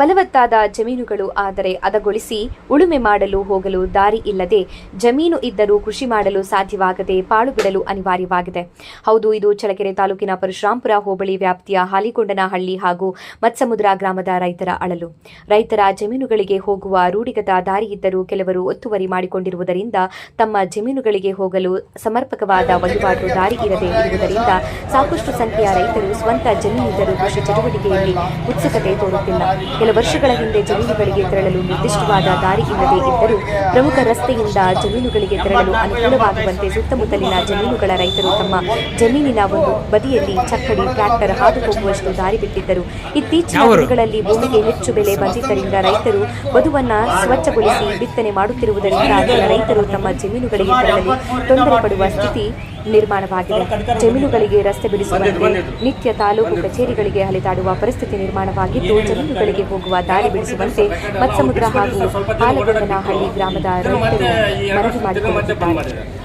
ಫಲವತ್ತಾದ ಜಮೀನುಗಳು ಆದರೆ ಅದಗೊಳಿಸಿ ಉಳುಮೆ ಮಾಡಲು ಹೋಗಲು ದಾರಿ ಇಲ್ಲದೆ ಜಮೀನು ಇದ್ದರೂ ಕೃಷಿ ಮಾಡಲು ಸಾಧ್ಯವಾಗದೆ ಪಾಳು ಬಿಡಲು ಅನಿವಾರ್ಯವಾಗಿದೆ. ಹೌದು, ಇದು ಚಳಕೆರೆ ತಾಲೂಕಿನ ಪರಶುರಾಂಪುರ ಹೋಬಳಿ ವ್ಯಾಪ್ತಿಯ ಹಾಲಿಗೊಂಡನಹಳ್ಳಿ ಹಾಗೂ ಮತ್ಸಮುದ್ರ ಗ್ರಾಮದ ರೈತರ ಅಳಲು. ರೈತರ ಜಮೀನುಗಳಿಗೆ ಹೋಗುವ ರೂಢಿಗದ ದಾರಿ ಇದ್ದರೂ ಕೆಲವರು ಒತ್ತುವರಿ ಮಾಡಿಕೊಂಡಿರುವುದರಿಂದ ತಮ್ಮ ಜಮೀನುಗಳಿಗೆ ಹೋಗಲು ಸಮರ್ಪಕವಾದ ವಹಿವಾಟು ದಾರಿ ಇರದೆ ಇರುವುದರಿಂದ ಸಾಕಷ್ಟು ಸಂಖ್ಯೆಯ ರೈತರು ಸ್ವಂತ ಜಮೀನಿದ್ದರೂ ಕೃಷಿ ಚಟುವಟಿಕೆಯಲ್ಲಿ ಉತ್ಸುಕತೆ ತೋರುತ್ತಿಲ್ಲ. ಕೆಲ ವರ್ಷಗಳ ಹಿಂದೆ ಜಮೀನುಗಳಿಗೆ ತೆರಳಲು ನಿರ್ದಿಷ್ಟವಾದ ದಾರಿ ಇಲ್ಲದೆ ಇದ್ದರೂ ಪ್ರಮುಖ ರಸ್ತೆಯಿಂದ ಜಮೀನುಗಳಿಗೆ ತೆರಳಲು ಅನುಕೂಲವಾಗುವಂತೆ ಸುತ್ತಮುತ್ತಲಿನ ಜಮೀನುಗಳ ರೈತರು ತಮ್ಮ ಜಮೀನಿನ ಒಂದು ಬದಿಯಲ್ಲಿ ಚಕ್ಕಡಿ ಟ್ರ್ಯಾಕ್ಟರ್ ಹಾದು ಹೋಗುವಷ್ಟು ದಾರಿ ಬಿಟ್ಟಿದ್ದರು. ಇತ್ತೀಚಿನ ದಿನಗಳಲ್ಲಿ ಭೂಮಿಗೆ ಹೆಚ್ಚು ಬೆಲೆ ಬಂದಿದ್ದರಿಂದ ರೈತರು ಬದುವನ್ನ ಸ್ವಚ್ಛಗೊಳಿಸಿ ಬಿತ್ತನೆ ಮಾಡುತ್ತಿರುವುದರಿಂದ ರೈತರು ತಮ್ಮ ಜಮೀನುಗಳಿಗೆ ತೆರಳಲು ತೊಂದರೆ ಪಡುವ ಸ್ಥಿತಿ ನಿರ್ಮಾಣವಾಗಿದೆ. ಜಮೀನುಗಳಿಗೆ ರಸ್ತೆ ಬಿಡಿಸುವಂತೆ ನಿತ್ಯ ತಾಲೂಕು ಕಚೇರಿಗಳಿಗೆ ಅಲೆದಾಡುವ ಪರಿಸ್ಥಿತಿ ನಿರ್ಮಾಣವಾಗಿದ್ದು ಜಮೀನುಗಳಿಗೆ ಹೋಗುವ ದಾರಿ ಬಿಡಿಸುವಂತೆ ಮತ್ಸಮುದ್ರ ಹಾಗೂ ಹಾಲಗೊಂಡನಹಳ್ಳಿ ಗ್ರಾಮದ ರೈತರು ಮನವಿ ಮಾಡಿಕೊಳ್ಳುತ್ತಿದ್ದಾರೆ